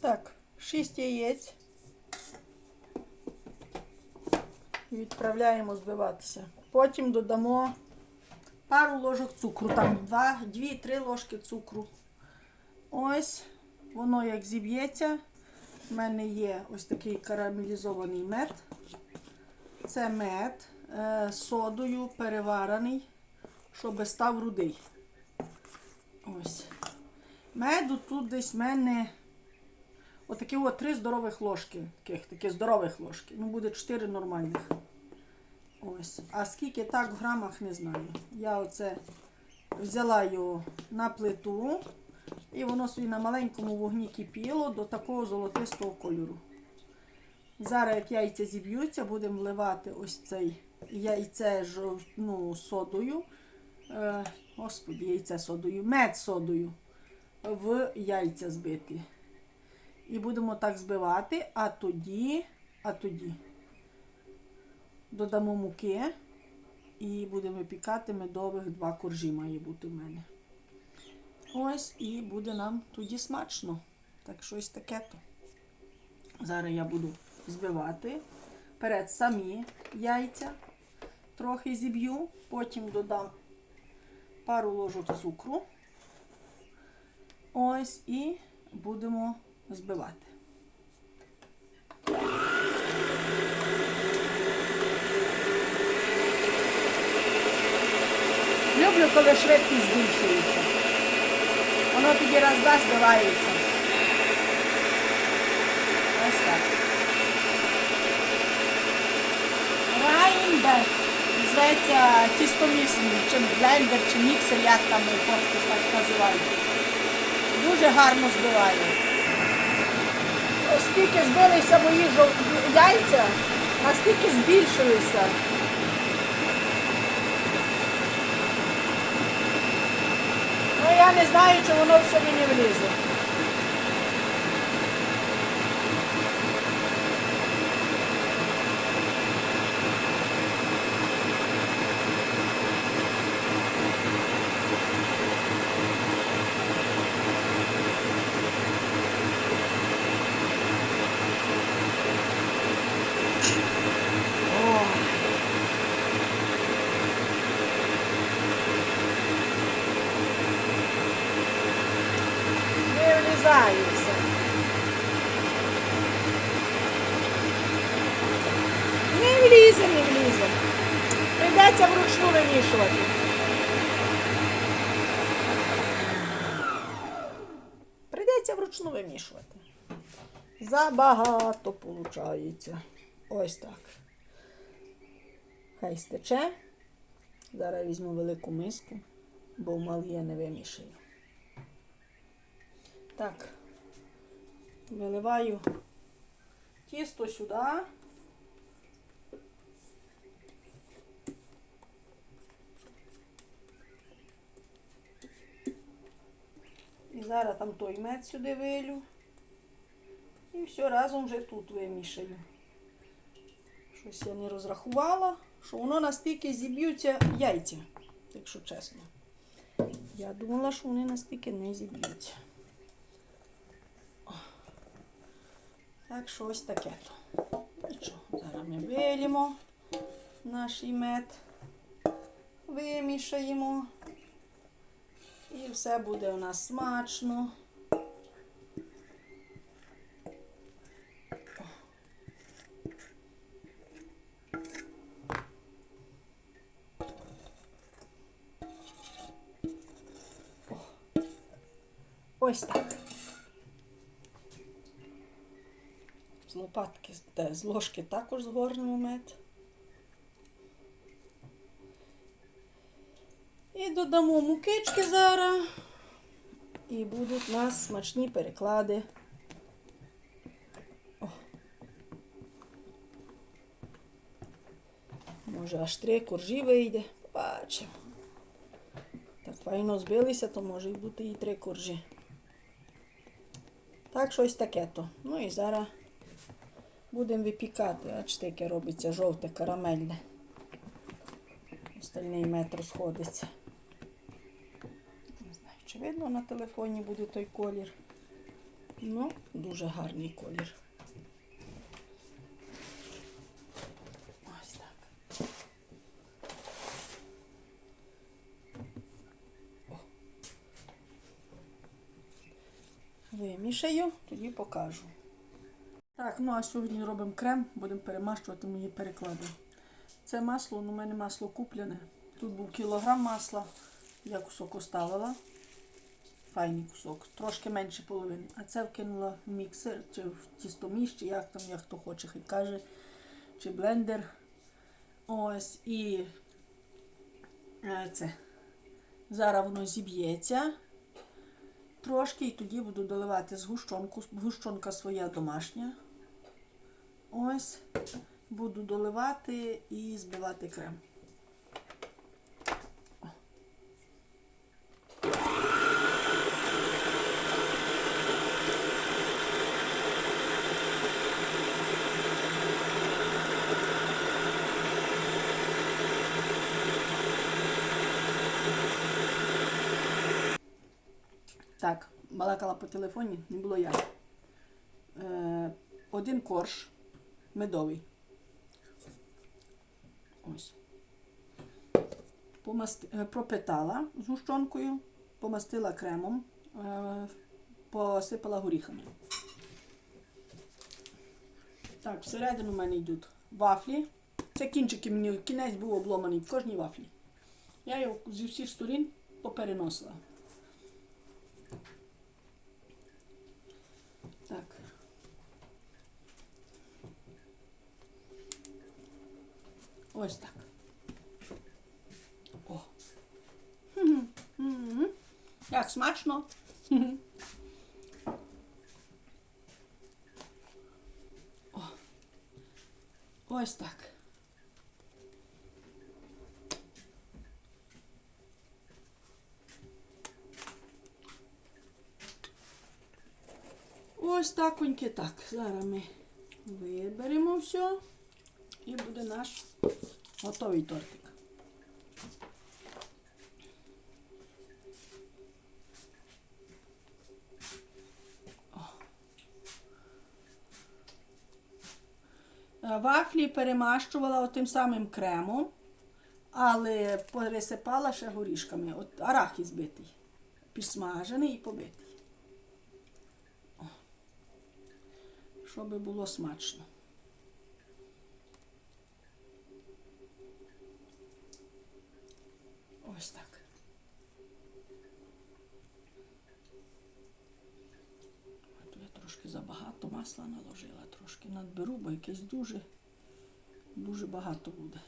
Так, 6 яєць. Відправляємо збиватися. Потім додамо пару ложок цукру. Там 2-3 ложки цукру. Ось, воно як зіб'ється. У мене є ось такий карамелізований мед. Це мед е, содою переварений, щоб став рудий. Ось. Меду тут десь в мене отакі от три здорових ложки. Таких, такі здорових ложки. Ну, буде чотири нормальних. Ось. А скільки так в грамах не знаю. Я оце взяла його на плиту, і воно собі на маленькому вогні кипіло до такого золотистого кольору. Зараз, як яйця зіб'ються, будемо вливати ось цей яйце ну, содою. Е, господи, яйце содою, мед содою в яйця збити. І будемо так збивати, а тоді, а тоді додамо муки і будемо випікати медових два коржі має бути в мене. Ось, і буде нам тоді смачно. Так щось таке то. Зараз я буду збивати. Перед самі яйця трохи зіб'ю, потім додам пару ложок цукру. Ось і будемо збивати. Люблю, коли швидкість збільшується. Воно тоді раз-два збивається. Ось так. Грайндер зветься тістомісний, чи блендер, чи міксер, як там хлопці так називають. Дуже гарно збиває. Стільки збилися мої яйця, настільки стільки збільшилися. Ну я не знаю, чи воно все мені влізе. О. Влізає. Не влізе, не влізе. Прийдеться вручну вимішувати. Прийдеться вручну вимішувати. Забагато виходить. Ось так. Хай стече. Зараз візьму велику миску, бо в малій я не вимішаю. Так, виливаю тісто сюди. І зараз там той мед сюди вилю. І все разом вже тут вимішаю. Щось я не розрахувала, що воно настільки зіб'ються яйця, якщо чесно. Я думала, що вони настільки не зіб'ються. Так що ось таке. Нічого, зараз ми вилімо наш мед, вимішаємо. І все буде у нас смачно. Ось так. Лопатки, з ложки також згорнемо мед. І додамо мукички зараз. І будуть у нас смачні переклади. О. Може аж три коржі вийде. Бачимо. Так файно збилися, то може бути і три коржі. Так, щось таке то. Ну і зараз будемо випікати. Бачите, яке робиться жовте карамельне. Остальний мед розходиться. Не знаю, чи видно на телефоні буде той колір. Ну, дуже гарний колір. Ось так. О. Вимішаю, тоді покажу. Так, ну а сьогодні робимо крем, будемо перемащувати мої переклади. Це масло, ну, у мене масло куплене. Тут був кілограм масла, я кусок оставила. Файний кусок, трошки менше половини. А це вкинула в міксер, чи в тістоміш, чи як там, як хто хоче, хай каже, чи блендер. Ось і е, це. Зараз воно зіб'ється трошки, і тоді буду доливати згущенку. Згущенка своя домашня. Ось. Буду доливати і збивати крем. Так, балакала по телефоні, не було я. Е, один корж медовий. Ось. Помасти, е, пропитала з гущонкою, помастила кремом, е, посипала горіхами. Так, всередину в мене йдуть вафлі. Це кінчики мені кінець був обломаний в кожній вафлі. Я його зі всіх сторін попереносила. Так. Ось так. О. Як смачно. О. Ось так. Ось таконьки так. Зараз ми виберемо все і буде наш готовий тортик. Е, Вафлі перемащувала тим самим кремом, але пересипала ще горішками. От арахіс збитий, підсмажений і побитий. щоб було смачно. Ось так. От я трошки забагато масла наложила, трошки надберу, бо якесь дуже, дуже багато буде.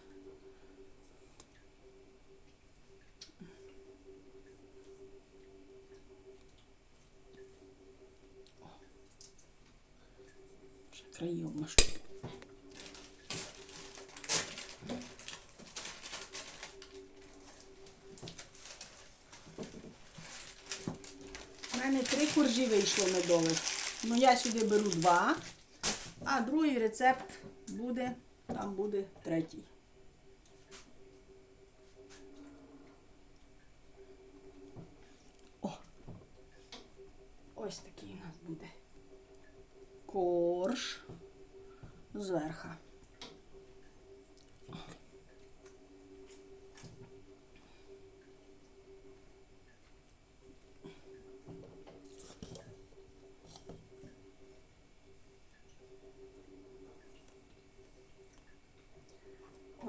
Ще краї обмащу. У мене три коржі вийшло медових. Ну я сюди беру два, а другий рецепт буде, там буде третій. О! Ось такий у нас буде корж зверху.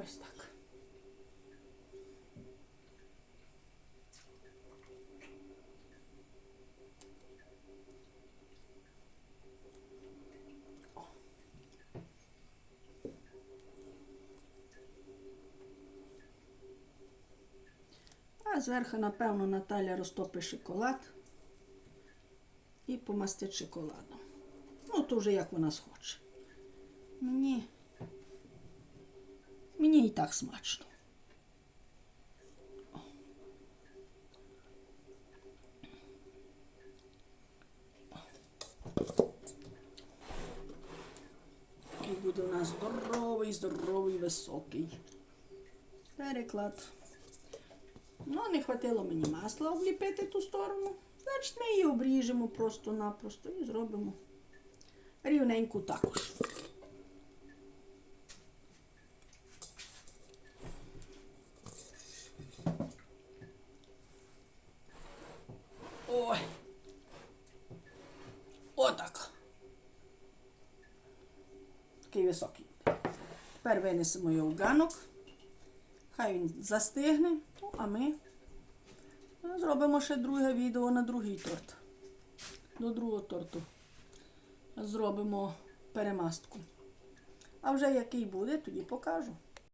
Ось так. Зверху, напевно, Наталя розтопить шоколад і помастить шоколадом. Ну, то вже як вона схоче. Мені, мені і так смачно. І буде у нас здоровий, здоровий, високий переклад. Ну, не хватило мені масла обліпити ту сторону. Значить, ми її обріжемо просто-напросто і зробимо рівненьку також. Ой. Отак. Такий високий. Тепер винесемо його в ганок. Хай він застигне, ну, а ми зробимо ще друге відео на другий торт. До другого торту. Зробимо перемастку. А вже який буде, тоді покажу.